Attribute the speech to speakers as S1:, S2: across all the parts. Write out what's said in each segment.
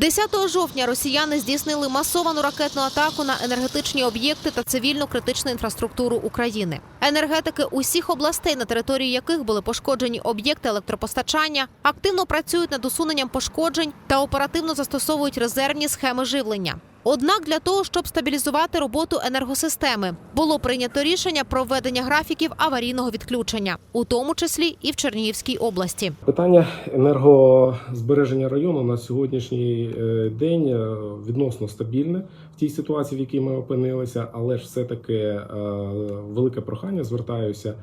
S1: 10 жовтня росіяни здійснили масовану ракетну атаку на енергетичні об'єкти та цивільну критичну інфраструктуру України. Енергетики усіх областей, на території яких були пошкоджені об'єкти електропостачання, активно працюють над усуненням пошкоджень та оперативно застосовують резервні схеми живлення. Однак для того, щоб стабілізувати роботу енергосистеми, було прийнято рішення про введення графіків аварійного відключення, у тому числі і в Чернігівській області.
S2: Питання енергозбереження району на сьогоднішній е, день е, відносно стабільне в тій ситуації, в якій ми опинилися, але ж все таки е, велике прохання звертаюся.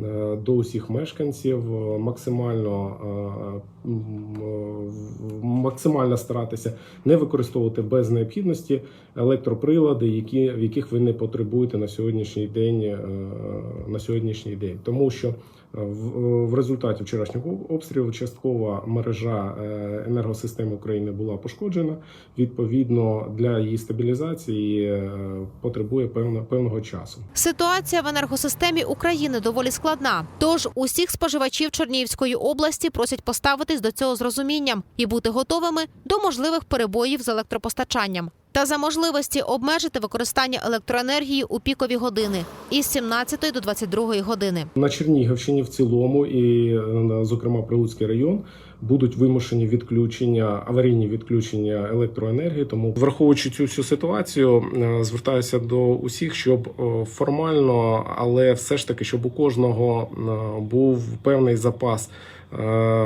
S2: Е, До усіх мешканців е, максимально е, максимально старатися не використовувати без необхідності електроприлади, які в яких ви не потребуєте на сьогоднішній день на сьогоднішній день, тому що в, результаті вчорашнього обстрілу часткова мережа енергосистеми України була пошкоджена. Відповідно, для її стабілізації потребує певно, певного часу.
S1: Ситуація в енергосистемі України доволі складна. Тож усіх споживачів Чернігівської області просять поставитись до цього з розумінням і бути готовими до можливих перебоїв з електропостачанням. Та за можливості обмежити використання електроенергії у пікові години із 17 до 22 години.
S2: На Чернігівщині в цілому, і зокрема Прилуцький район, будуть вимушені відключення, аварійні відключення електроенергії. Тому, враховуючи цю всю ситуацію, е, звертаюся до усіх, щоб е, формально, але все ж таки, щоб у кожного е, був певний запас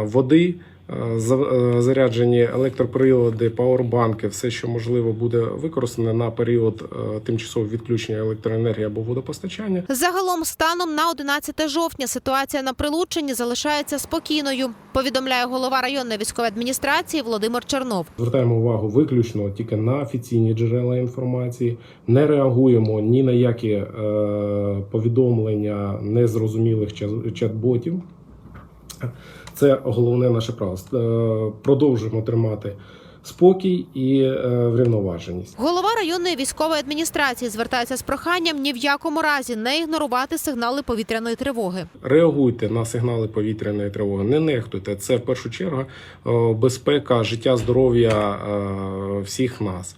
S2: води. Е, е, Заряджені електроприлади, пауербанки, все, що можливо, буде використане на період е, тимчасового відключення електроенергії або водопостачання.
S1: Загалом, станом на 11 жовтня, ситуація на Прилуччині залишається спокійною. Повідомляє голова районної військової адміністрації Володимир Чернов.
S2: Звертаємо увагу виключно тільки на офіційні джерела інформації, не реагуємо ні на які повідомлення незрозумілих чат- чат-ботів. Це головне наше право. Е, Продовжуємо тримати спокій і е, врівноваженість.
S1: Голова районної військової адміністрації звертається з проханням ні в якому разі не ігнорувати сигнали повітряної тривоги.
S2: Реагуйте на сигнали повітряної тривоги, не нехтуйте. Це в першу чергу е, безпека, життя, здоров'я е, всіх нас.